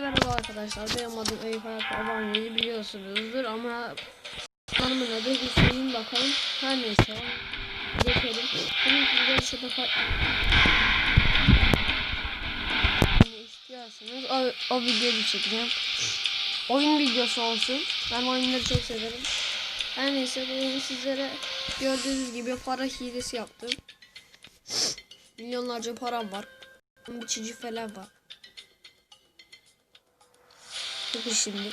Merhaba arkadaşlar. Benim adım Eyüp Abanya'yı biliyorsunuzdur ama kanalımın adı Hüseyin bakalım her neyse geçelim bugün sizlere şaka ne istiyorsanız o, o videoyu çekeceğim. Oyun videosu olsun. Ben oyunları çok severim. Her neyse bugün sizlere gördüğünüz gibi para hilesi yaptım. Milyonlarca param var. Biçici falan var Bakın şimdi.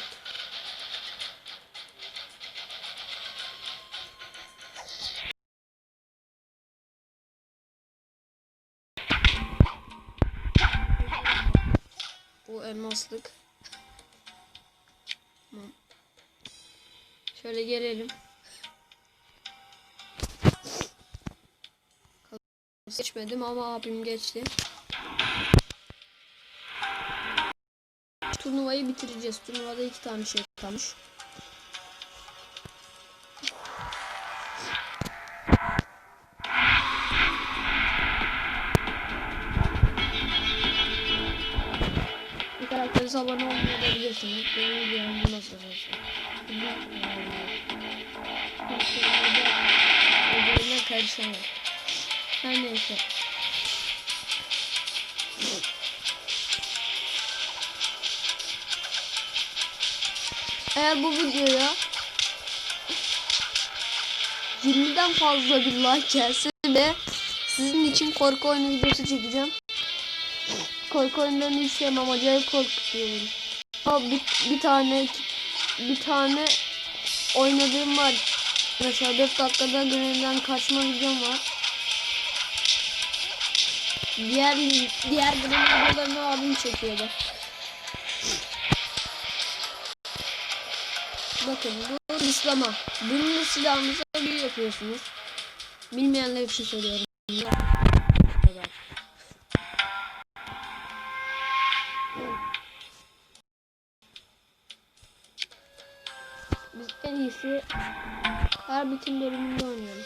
Bu elmaslık. Şöyle gelelim. Geçmedim ama abim geçti. Turnuvayı bitireceğiz. Turnuvada iki tane şey kalmış. Bu karaktere abone olmayabilirsiniz. Benim videom bu nasıl. Ödülüne karışamam. Her neyse. Eğer bu videoya 20'den fazla bir like gelse de sizin için korku oyunu videosu çekeceğim. Korku oyunlarını hiç sevmem acayip korkutuyorum. Ama bir, bir tane bir tane oynadığım var. Mesela 4 dakikada görevden kaçma videom var. Diğer diğer videolarını abim çekiyordu. Bakın bu ıslama. Bunun silahınıza bir yapıyorsunuz. Bilmeyenler için söylüyorum. Biz en iyisi her bütün bölümünde oynayalım.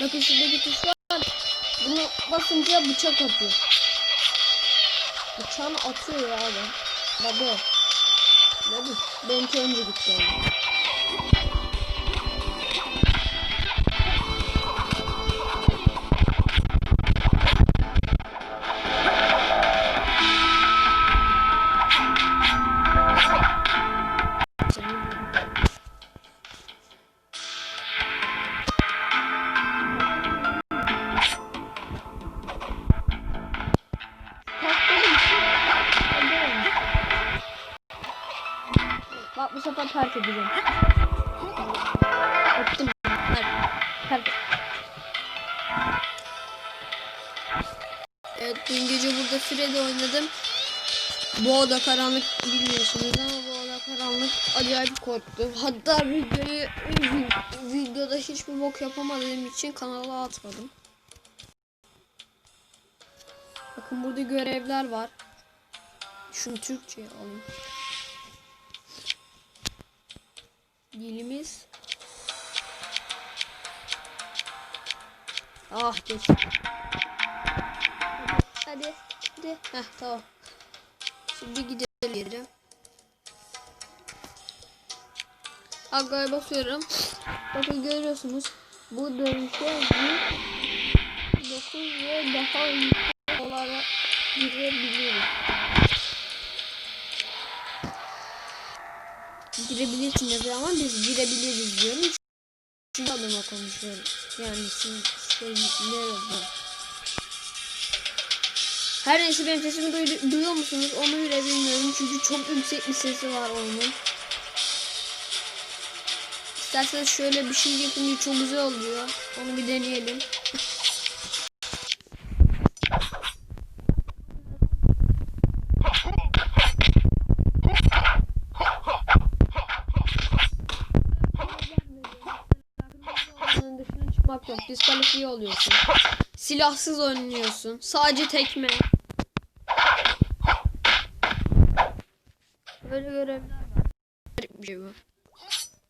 Bakın şurada bir tuş var. Bunu basınca bıçak atıyor. Bıçağını atıyor ya adam. Baba. Bu? Benimki önce gitti yani. Bak bu sefer terk edeceğim. Terk. Terk. Evet dün gece burada Freddy oynadım. Bu oda karanlık bilmiyorsunuz ama bu oda karanlık acayip korktum. Hatta videoyu videoda hiçbir bok yapamadığım için kanala atmadım. Bakın burada görevler var. Şunu Türkçe alayım. Dilimiz Ah geç. Hadi. Hadi. Heh tamam. Şimdi gidelim geri. Aga'ya basıyorum. Bakın görüyorsunuz. Bu dönüşe 9 ve daha iyi olarak girebiliyoruz. Girebilirsiniz ama biz girebiliriz diyorum. Çünkü adama konuşuyorum. Yani siz, siz ne? Her neyse benim sesimi duy duyuyor musunuz? Onu bile bilmiyorum. Çünkü çok yüksek bir sesi var oyunun. İsterseniz şöyle bir şey yapınca çok güzel oluyor. Onu bir deneyelim. Diskalifiye oluyorsun. Silahsız oynuyorsun. Sadece tekme. Böyle görevler var. Bir şey bu.